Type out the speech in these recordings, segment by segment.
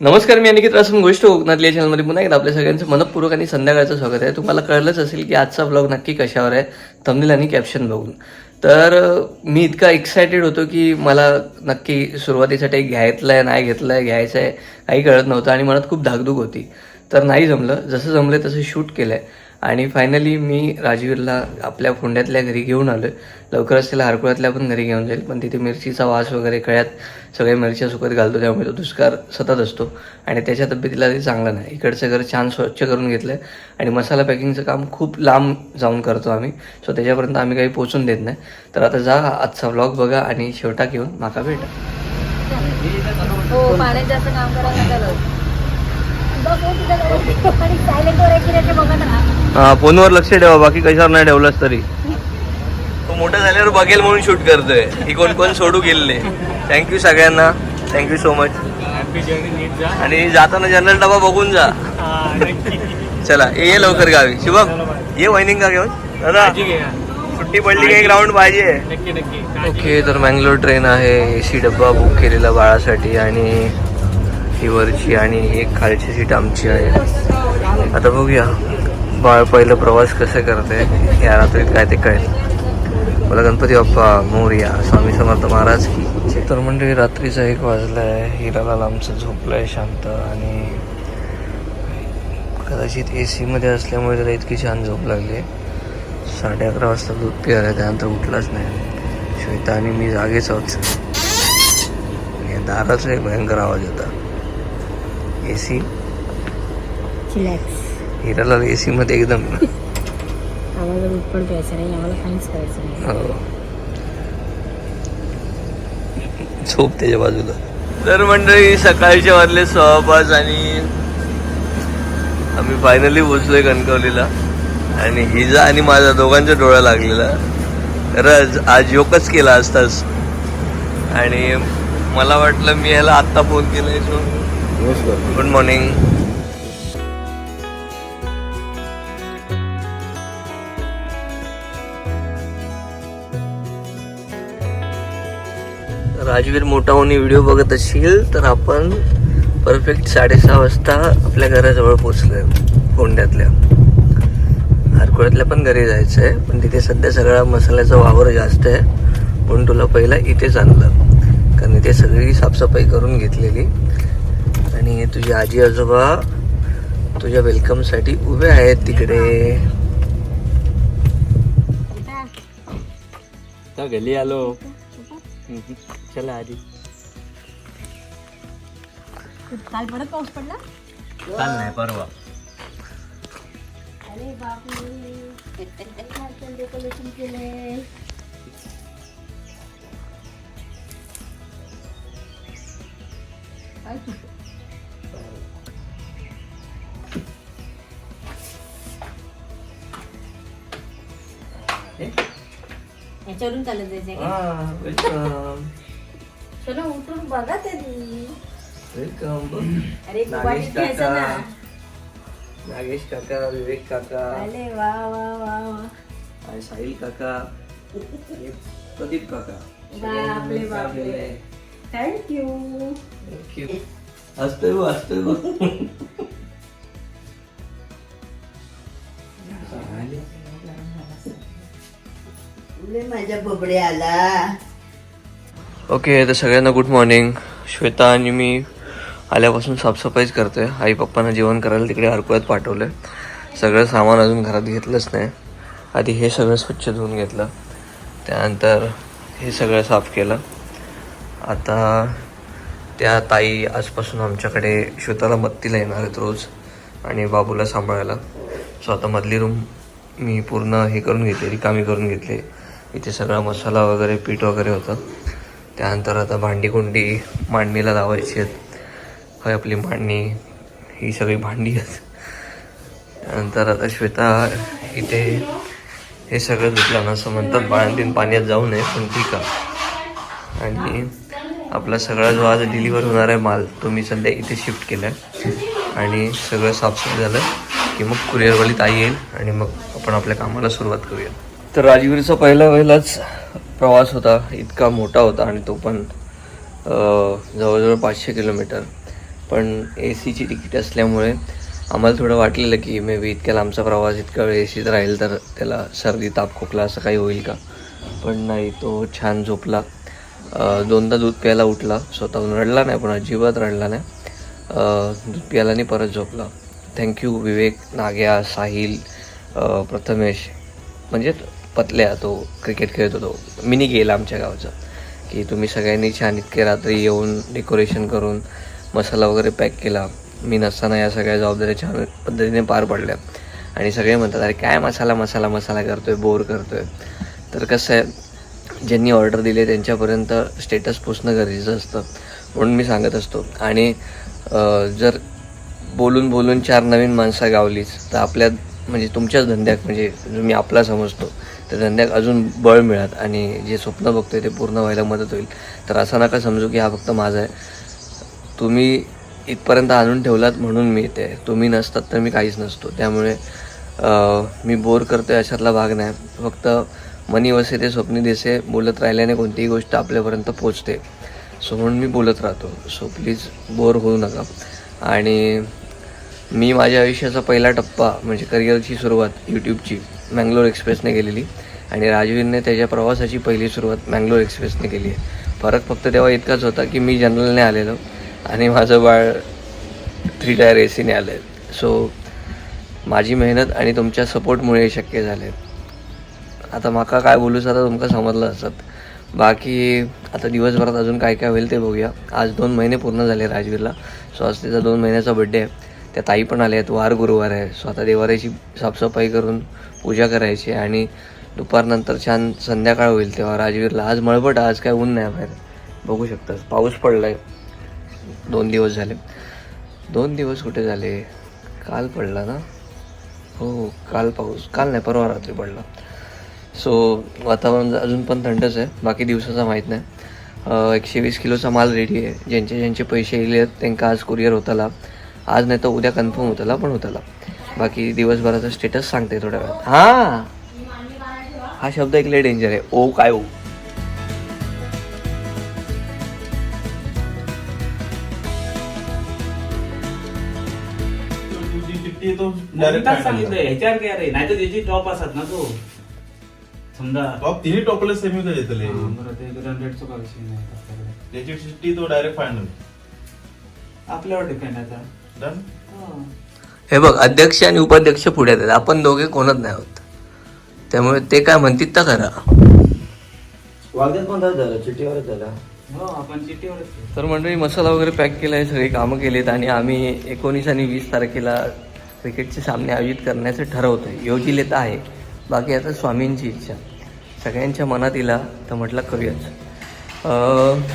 नमस्कार मी अनिकेत असून गोष्ट कोकणातली या चॅनलमध्ये पुन्हा एकदा आपल्या सगळ्यांचं मनपूर्वक आणि संध्याकाळचं स्वागत आहे. तुम्हाला कळलंच असेल की आजचा ब्लॉग नक्की कशावर आहे? तमिल आणि कॅप्शन बघून. तर मी इतका एक्सायटेड होतो की मला नक्की सुरुवातीसाठी घ्यायचं आहे नाही घेतलं आहे घ्यायचं आहे काही कळत नव्हतं आणि मनात खूप धाकधूक होती. तर नाही जमलं. जसं जमलं तसं शूट केलं आहे आणि फायनली मी राजवीरला आपल्या फोंड्यातल्या घरी घेऊन आलो लवकरच त्याला हरकुळ्यातल्या पण घरी घेऊन जाईल. पण तिथे मिरचीचा वास वगैरे कळ्यात सगळ्या मिरच्या सुकत घालतो त्यामुळे तो दुष्काळ सतत असतो. आणि त्याच्या तब्येतीला ते चांगलं नाही. इकडचं घर छान स्वच्छ करून घेतलं आहे आणि मसाला पॅकिंगचं काम खूप लांब जाऊन करतो आम्ही. सो त्याच्यापर्यंत आम्ही काही पोचून देत नाही. तर आता जा आजचा व्लॉग बघा आणि शेवटा घेऊन माका भेटा. हो पाण्याचं असं काम करायला झालं फोनवर लक्ष ठेवा बाकी कशावर नाही ठेवलंच तरी. तो मोठा झाल्यावर बघेल म्हणून शूट करतोय. ही कोण कोण सोडू गेले थँक्यू सगळ्यांना. थँक्यू सो मच आणि जाताना जनरल डबा बघून जा. चला ये ये लवकर गावी. शुभम ये वैनिंग का घेऊन दादा सुट्टी पडली की एक राऊंड पाहिजे. ओके तर मँगलोर ट्रेन आहे. ए सी डब्बा बुक केलेला बाळासाठी आणि ही वरची आणि एक खालची सीट आमची आहे. आता बघूया. बाळ पहिलं प्रवास कसं करते या रात्रीत काय ते कळेल. मला गणपती बाप्पा मोर्या स्वामी समर्थ महाराज की तर म्हणजे रात्रीचा एक वाजला आहे हिरालाल आमचं झोपलं आहे शांत आणि कदाचित ए सीमध्ये असल्यामुळे त्याला इतकी छान झोप लागली आहे. साडे अकरा वाजता दूध पियाला त्यानंतर उठलाच नाही. श्वेता आणि मी जागेच आहोत. आणि दाराचा एक भयंकर आवाज होता. A C chillax Hiralal A सीमध्ये एकदम. आम्हाला दूध पण प्यायचं नाही आम्हाला काहीच करायचं नाही. हो. झोप त्याच्या बाजूला. तर मंडळी सकाळच्या वाजले सहा पाच आणि आम्ही फायनली पोचलोय कणकवलीला. आणि हिजा आणि माझा दोघांचा डोळा लागलेला. खरंच आज योगच केला असताच आणि मला वाटलं मी ह्याला आत्ता फोन केलाय सो गुड मॉर्निंग राजवीर मोठा होऊन व्हिडिओ बघत असशील तर आपण परफेक्ट साडेसहा वाजता आपल्या घराजवळ पोचलोय फोंड्यातल्या हरकुळ्यातल्या पण घरी जायचं आहे पण तिथे सध्या सगळा मसाल्याचा वावर जास्त आहे. म्हणून तुला पहिला इथेच आणलं कारण इथे सगळी साफसफाई करून घेतलेली. आणि तुझी आजी आजोबा तुझ्या वेलकमसाठी उभे आहेत तिकडे. गली आलो. चला आधी. काल परत पाऊस पडला? काल नाही परवा. अरे बापरे. डेकोरेशन केलंय काय तू? याच्यावरून चालत जायचंय का? वेलकम उठून बघा तरी. वेलकम. अरे नागेश घ्यायचं काका. ना नागेश काका विवेक काका. अरे वा वा वा वा. आणि साहिल काका. आणि प्रदीप काका. बापरे बापरे. थँक्यू ओके हसतोय बघ, हसतोय बघ. आला ओके तर सगळ्यांना गुड मॉर्निंग श्वेता आणि मी आल्यापासून साफसफाईच करते आई पप्पांना जेवण करायला तिकडे हरकुळ्यात पाठवलं सगळं सामान अजून घरात घेतलंच नाही. आधी हे सगळं स्वच्छ धुवून घेतलं. त्यानंतर हे सगळं साफ केलं. आता त्या ताई आजपासून आमच्याकडे श्वेताला मत्तीला येणार आहेत रोज आणि बाबूला सांभाळायला. सो आता मधली रूम मी पूर्ण हे करून घेतली रिकामी करून घेतली. इथे सगळा मसाला वगैरे पीठ वगैरे होतं. त्यानंतर आता भांडी कुंडी मांडणीला लावायची आहेत. होय आपली मांडणी. ही सगळी भांडी आहेत. त्यानंतर आता श्वेता इथे हे सगळं धुतलं ना असं म्हणतात बाळंतीन पाण्यात जाऊ नये पण ठीक आहे आणि आपला सगळा जो आज डिलिव्हर होणार आहे माल तो मी सध्या इथे शिफ्ट केला आहे आणि सगळं साफसफाई झालं की मग कुरिअरवाली ताई येईल आणि मग आपण आपल्या कामाला सुरुवात करूया तर राजवीरचा पहिला पहिलाच प्रवास होता इतका मोठा होता आणि तो पण जवळजवळ पाचशे किलोमीटर. पण ए सीची तिकीट असल्यामुळे आम्हाला थोडं वाटलेलं की मे बी इतक्या लांबचा प्रवास इतका वेळ ए सीत राहील तर त्याला सर्दी ताप खोकला असं काही होईल का? पण नाही तो छान झोपला. दोनदा दूध प्यायला उठला. स्वतःहून रडला नाही पण अजिबात रडला नाही. दूध प्यायला आणि परत झोपला. Thank you Vivek Nagya Sahil Prathamesh. म्हणजे पतल्या तो क्रिकेट खेळत होतो. मिनी गेला आमच्या गावचं की तुम्ही सगळ्यांनी छान इतके रात्री येऊन डेकोरेशन करून मसाला वगैरे पॅक केला. मी नसताना या सगळ्या जबाबदाऱ्या छान पद्धतीने पार पडल्या. आणि सगळे म्हणतात अरे काय मसाला मसाला मसाला करतोय बोर करतोय. तर कसं आहे ज्यांनी ऑर्डर दिली त्यांच्यापर्यंत स्टेटस पोचणं गरजेचं असतं. म्हणून मी सांगत असतो. आणि जर बोलून बोलून चार नवीन माणसं गावलीच तर आपल्या म्हणजे तुमच्याच धंद्यात म्हणजे जो मी आपला समजतो त्या धंद्यात अजून बळ मिळत आणि जे स्वप्न बघतोय ते पूर्ण व्हायला मदत होईल. तर असं नका समजू की हा फक्त माझा आहे. तुम्ही इथपर्यंत आणून ठेवलात म्हणून मी इथे तुम्ही नसतात तर मी काहीच नसतो. त्यामुळे मी बोर करतोय अशातला भाग नाही. फक्त मनी वसे ते स्वप्नी दिसे बोलत राहिल्याने कोणतीही गोष्ट आपल्यापर्यंत पोचते. सो म्हणून मी बोलत राहतो. सो प्लीज बोर होऊ नका. आणि मी माझ्या आयुष्याचा पहिला टप्पा म्हणजे करिअरची सुरुवात यूट्यूबची मँगलोर एक्सप्रेसने केलेली. आणि राजवीरने त्याच्या प्रवासाची पहिली सुरुवात मँगलोर एक्सप्रेसने केली आहे. फरक फक्त तेव्हा इतकाच होता की मी जनरलने आलेलो आणि माझं बाळ थ्री टायर ए सीने आलं आहे सो माझी मेहनत आणि तुमच्या सपोर्टमुळे शक्य झाले आता माका काय बोलूच आता तुमका समजलं असत. बाकी आता दिवसभरात अजून काय काय होईल ते बघूया. आज दोन महिने पूर्ण झाले राजवीरला. सो आज त्याचा दोन महिन्याचा बड्डे आहे. त्या ताई पण आल्या आहेत. वार गुरुवार आहे. स्वतः देवाऱ्याची साफसफाई करून पूजा करायची आहे आणि दुपारनंतर छान संध्याकाळ होईल तेव्हा राजवीरला. आज मळबट आज काय ऊन नाही बाहेर. बघू शकतास पाऊस पडलाय. दोन दिवस झाले. दोन दिवस कुठे झाले? काल पडला ना? हो काल पाऊस. काल नाही परवा रात्री पडला. सो वातावरण अजून पण थंडच आहे. बाकी दिवसाचा माहीत नाही. एकशे वीस किलोचा माल रेडी आहे. ज्यांचे ज्यांचे पैसे येले आहेत त्यांना आज कुरिअर होताला. आज नाही तर उद्या कन्फर्म होताला पण होताला. बाकी दिवसभराचा स्टेटस सांगते थोड्या वेळात. हां! हा शब्द एक लय डेंजर आहे. ओ काय ओ? तुझी चिठ्ठी तो डायरेक्ट डायरेक्ट सांगितलंय ह्याच्यावर काय रे? नाही तर त्याची टॉप असतात ना तो. समजा. टॉप तिन्ही टॉपला सेमी काय येतले हा, बरं ते रन रेटचा काय विषय नाही आपल्याकडे त्याची चिठ्ठी तो डायरेक्ट फायनल आपल्यावर डिपेंड आता. डन हा. बघ अध्यक्ष आणि उपाध्यक्ष पुढे आहेत. आपण दोघे कोणच नाही आहोत. त्यामुळे ते काय म्हणतील तर करा. वागद्यात पण तसंच झालं चिठ्ठीवरच झालं. हो. तर मंडळी मसाला वगैरे पॅक केला आहे सगळी कामं केलीत आणि आम्ही एकोणीस आणि वीस तारखेला क्रिकेटचे सामने आयोजित करण्याचं ठरवतो आहे योजिलेत आहे. बाकी आता स्वामींची इच्छा. सगळ्यांच्या मनात इला तर म्हटलं करूयाच.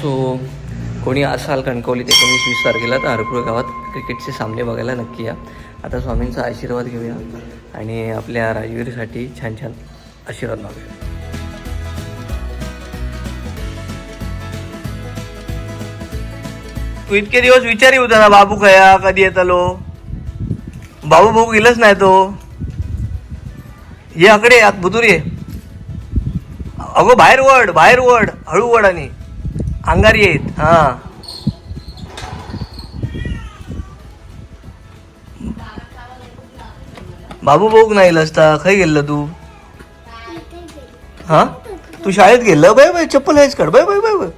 सो कोणी असाल कणकवलीत एकोणीस वीस तारखेला तर हरकुळ गावात क्रिकेटचे सामने बघायला नक्की या. आता स्वामींचा आशीर्वाद घेऊया आणि आपल्या राजवीरसाठी छान छान आशीर्वाद मागूया. तू इतके दिवस विचारी होता ना बाबू कया कधी येतलो बाबू भाऊ गेलच नाही तो. ये आकडे आत बुतूर ये. अगो बाहेर वड बाहेर वड हळू वड आणि. अंगारी येत हा. बाबू भाऊ नाही असता खय गेलं तू? हा? तू शाळेत गेलं बाय बाय चप्पल आहेच काढ बाय बाय बाय बाय.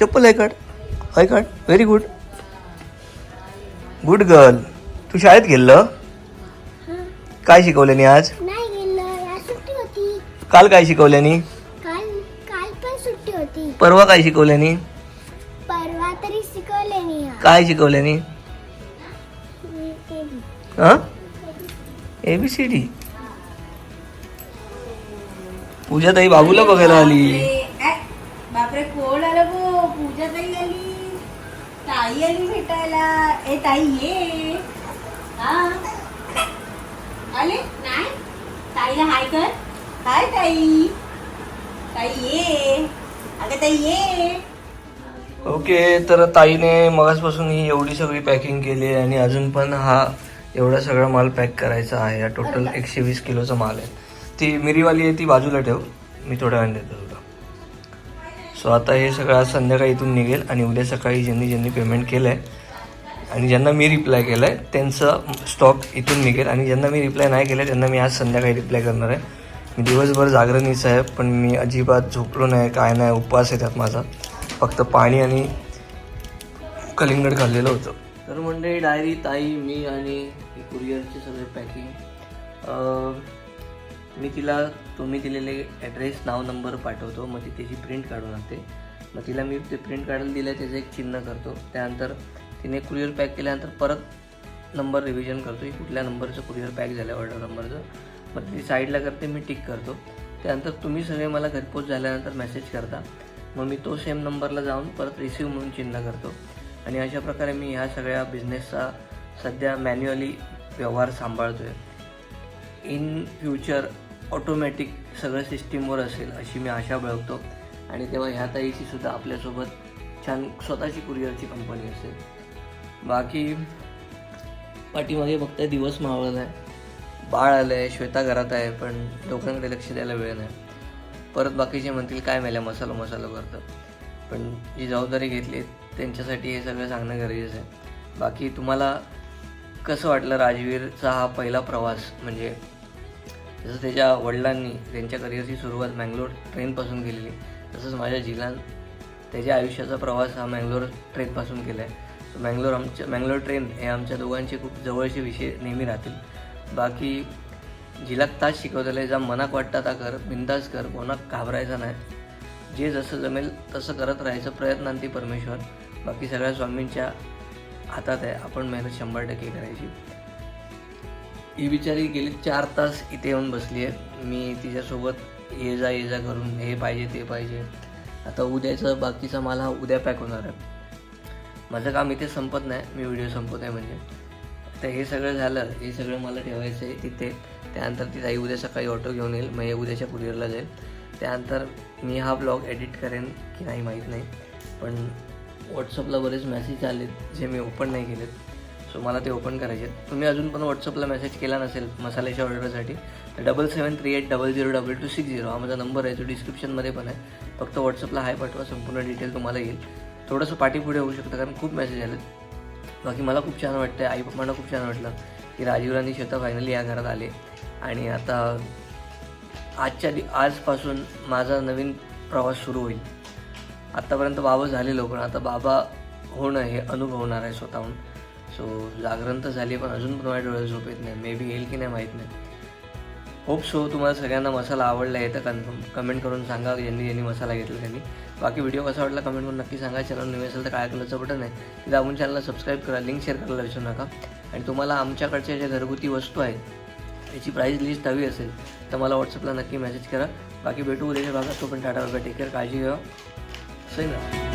चप्पल आहे काढ. आहे काढ. व्हेरी गुड गुड गर्ल तू शाळेत गेलं काय शिकवल्यानी आज? काल काय शिकवल्यानी? काल काल पण सुट्टी होती. परवा काय शिकवल्यानी? परवा तरी शिकवले नाही हा. काय शिकवल्यानी. हा? ए बी सी डी पूजा ताई बाबूला बघायला आली. बापरे कोण आलं गो? पूजा ताई आली. ताई आली भेटायला. ए ताई ये. हा? आले? नाही? ताईला हाय कर. हाय ताई. ताई ये. अगं ताई ये. ओके तर ताईने मगासपासून ही एवढी सगळी पॅकिंग केली आहे आणि अजून पण हा एवढा सगळा माल पॅक करायचा आहे. हा टोटल एकशे वीस किलोचा माल आहे. ती मिरीवाली आहे ती बाजूला ठेव. मी थोड्या वेळाने देतो तुला. सो आता हे सगळं आज संध्याकाळी इथून निघेल आणि उद्या सकाळी ज्यांनी ज्यांनी पेमेंट केलं आहे आणि ज्यांना मी रिप्लाय केलं आहे त्यांचा स्टॉक इथून निघेल आणि ज्यांना मी रिप्लाय नाही केलं त्यांना मी आज संध्याकाळी रिप्लाय करणार आहे. मी दिवसभर जागरणीच आहे पण मी अजिबात झोपलो नाही काय नाही उपवास येतात माझा. फक्त पाणी आणि कलिंगड खाल्लेलं होतं. तर म्हणजे डायरी ताई मी आणि कुरिअरचे सगळे पॅकिंग मी तिला तुम्ही दिलेले ॲड्रेस नाव नंबर पाठवतो. मग ती त्याची प्रिंट काढून आणते. मग तिला मी ते प्रिंट काढायला दिलं त्याचं एक चिन्ह करतो. त्यानंतर तिने कुरिअर पॅक केल्यानंतर परत नंबर रिव्हिजन करतो की कुठल्या नंबरचं कुरिअर पॅक झालं ऑर्डर नंबरचं मग ती साईडला करते मी टिक करतो. त्यानंतर तुम्ही सगळे मला घरपोच झाल्यानंतर मेसेज करता. मग मी तो सेम नंबरला जाऊन परत रिसीव म्हणून चिन्ह करतो. आणि अशा प्रकारे मी ह्या सगळ्या बिझनेसचा सध्या मॅन्युअली व्यवहार सांभाळतो आहे इन फ्युचर ऑटोमॅटिक सगळं सिस्टीमवर असेल अशी मी आशा बाळगतो. आणि तेव्हा ह्या ताईची सुद्धा आपल्यासोबत छान स्वतःची कुरिअरची कंपनी असेल. बाकी पाठीमागे फक्त दिवस मावळला आहे बाळ आलं आहे श्वेता घरात आहे पण लोकांकडे लक्ष द्यायला वेळ नाही. परत बाकीचे म्हणतील काय मेल्या मसाला मसाला करतं. पण जी जबाबदारी घेतली त्यांच्यासाठी हे सगळं सांगणं गरजेचं आहे. बाकी तुम्हाला कसं वाटलं राजवीरचा हा पहिला प्रवास? म्हणजे जसं त्याच्या वडिलांनी त्यांच्या करिअरची सुरुवात मँगलोर ट्रेनपासून केलेली तसंच माझ्या जिलान त्याच्या आयुष्याचा प्रवास हा मँगलोर ट्रेनपासून केला आहे मँगलोर आमच्या मँगलोर ट्रेन हे आमच्या दोघांचे खूप जवळचे विषय नेहमी राहतील. बाकी जिला तास शिकवलेलं आहे जा मनाक वाटता ता कर बिंदास कर कोणाक घाबरायचा नाही. जे जसं जमेल तसं करत राहायचं प्रयत्नांती परमेश्वर. बाकी सगळ्या स्वामींच्या हातात आहे. आपण मेहनत शंभर टक्के करायची. ही बिचारी गेली चार तास इथे येऊन बसली आहे. मी तिच्यासोबत ये जा ये जा करून हे पाहिजे ते पाहिजे. आता उद्याचं बाकीचा माल हा उद्या पॅक होणार आहे. माझं काम इथे संपत नाही. मी व्हिडिओ संपत आहे म्हणजे. तर हे सगळं झालं हे सगळं मला ठेवायचं आहे तिथे. त्यानंतर ती आई उद्या सकाळी ऑटो घेऊन येईल. मग हे उद्याच्या कुरिअरला जाईल. त्यानंतर मी हा ब्लॉग एडिट करेन की नाही माहीत नाही. पण व्हॉट्सअपला बरेच मेसेज आलेत जे मी ओपन नाही केलेत. सो मला ते ओपन करायचे आहेत. तुम्ही अजून पण व्हॉट्सअपला मेसेज केला नसेल मसाल्याच्या ऑर्डरसाठी तर double seven three eight double zero double two six zero हा माझा नंबर आहे. जो डिस्क्रिप्शनमध्ये पण आहे. फक्त व्हॉट्सअपला हाय पाठवा संपूर्ण डिटेल तुम्हाला येईल. थोडंसं पाठीपुढे होऊ शकतं कारण खूप मेसेज आलेत. बाकी मला खूप छान वाटतं आई पप्पांना खूप छान वाटलं की राजीव राणी श्वेता फायनली या घरात आले. आणि आता आजच्या दि आजपासून माझा नवीन प्रवास सुरू होईल. आत्तापर्यंत बाबा झालेलो पण आता बाबा होणं हे अनुभवणार आहे स्वतःहून. सो जागरण तर झाली पण अजून पण माझ्या डोळ्यात झोप येत नाही. मे बी येईल की नाही माहीत नाही. होप सो तुम्हाला सगळ्यांना मसाला आवडला आहे तर कन्फर्म कमेंट करून सांगा ज्यांनी ज्यांनी मसाला घेतला त्यांनी. बाकी व्हिडिओ कसा वाटला कमेंट करून नक्की सांगा. चॅनल नवीन असेल तर काय कलरचं बटन आहे. दाबून चॅनलला सबस्क्राईब करा लिंक शेअर करायला विसरू नका. आणि तुम्हाला आमच्याकडच्या ज्या घरगुती वस्तू आहेत याची प्राईस लिस्ट हवी असेल तर मला व्हॉट्सअपला नक्की मेसेज करा. बाकी भेटू उद्याच्या भागात. तो पण टाटा बाबा टेक केअर काळजी घ्या. सही ना.